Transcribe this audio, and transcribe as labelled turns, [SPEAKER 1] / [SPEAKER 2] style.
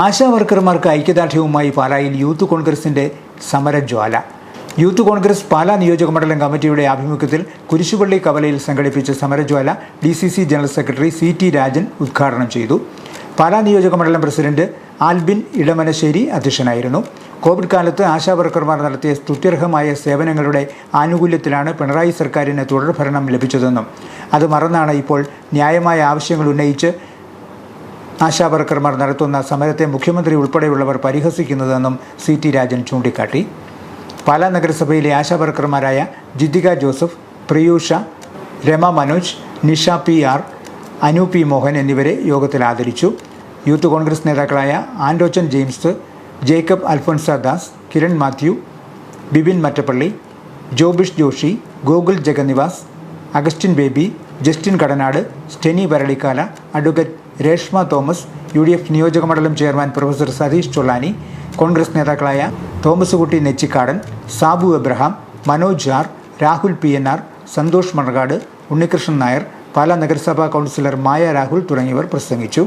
[SPEAKER 1] ആശാ വർക്കർമാർക്ക് ഐക്യദാർഢ്യവുമായി പാലായിൽ യൂത്ത് കോൺഗ്രസിന്റെ സമരജ്വാല. യൂത്ത് കോൺഗ്രസ് പാലാ നിയോജക മണ്ഡലം കമ്മിറ്റിയുടെ ആഭിമുഖ്യത്തിൽ കുരിശുപള്ളി കവലയിൽ സംഘടിപ്പിച്ച സമരജ്വാല D C C general secretary C T Rajan ഉദ്ഘാടനം ചെയ്തു. പാലാ നിയോജക മണ്ഡലം പ്രസിഡന്റ് ആൽബിൻ ഇടമനശ്ശേരി അധ്യക്ഷനായിരുന്നു. കോവിഡ് കാലത്ത് ആശാവർക്കർമാർ നടത്തിയ സ്തുത്യർഹമായ സേവനങ്ങളുടെ ആനുകൂല്യത്തിലാണ് പിണറായി സർക്കാരിന് തുടർഭരണം ലഭിച്ചതെന്നും അത് മറന്നാണ് ഇപ്പോൾ ന്യായമായ ആവശ്യങ്ങൾ ഉന്നയിച്ച് ആശാ വർക്കർമാർ നടത്തുന്ന സമരത്തെ മുഖ്യമന്ത്രി ഉൾപ്പെടെയുള്ളവർ പരിഹസിക്കുന്നതെന്നും സി ടി രാജൻ ചൂണ്ടിക്കാട്ടി. പാലാ നഗരസഭയിലെ Asha വർക്കർമാരായ Jithika Joseph Priyusha Rama Manoj Nisha P R Anu P Mohan എന്നിവരെ യോഗത്തിൽ ആദരിച്ചു. യൂത്ത് കോൺഗ്രസ് നേതാക്കളായ Andochan James Jacob Alphonsa Das Kiran Mathew Bibin Mattappally Jobish Joshi Gokul Jagannivas Augustine Baby Justin Kadanad Steny Varalikkala advocate Reshma Thomas U D F നിയോജക മണ്ഡലം chairman professor Satheesh Chollani Congress നേതാക്കളായ Thomas Kutty Nechikkadan Sabu Abraham Manoj jar Rahul P N R Santhosh Manarcad Unnikrishnan Nair Pala നഗരസഭാ councillor മായ രാഹുൽ തുടങ്ങിയവർ പ്രസംഗിച്ചു.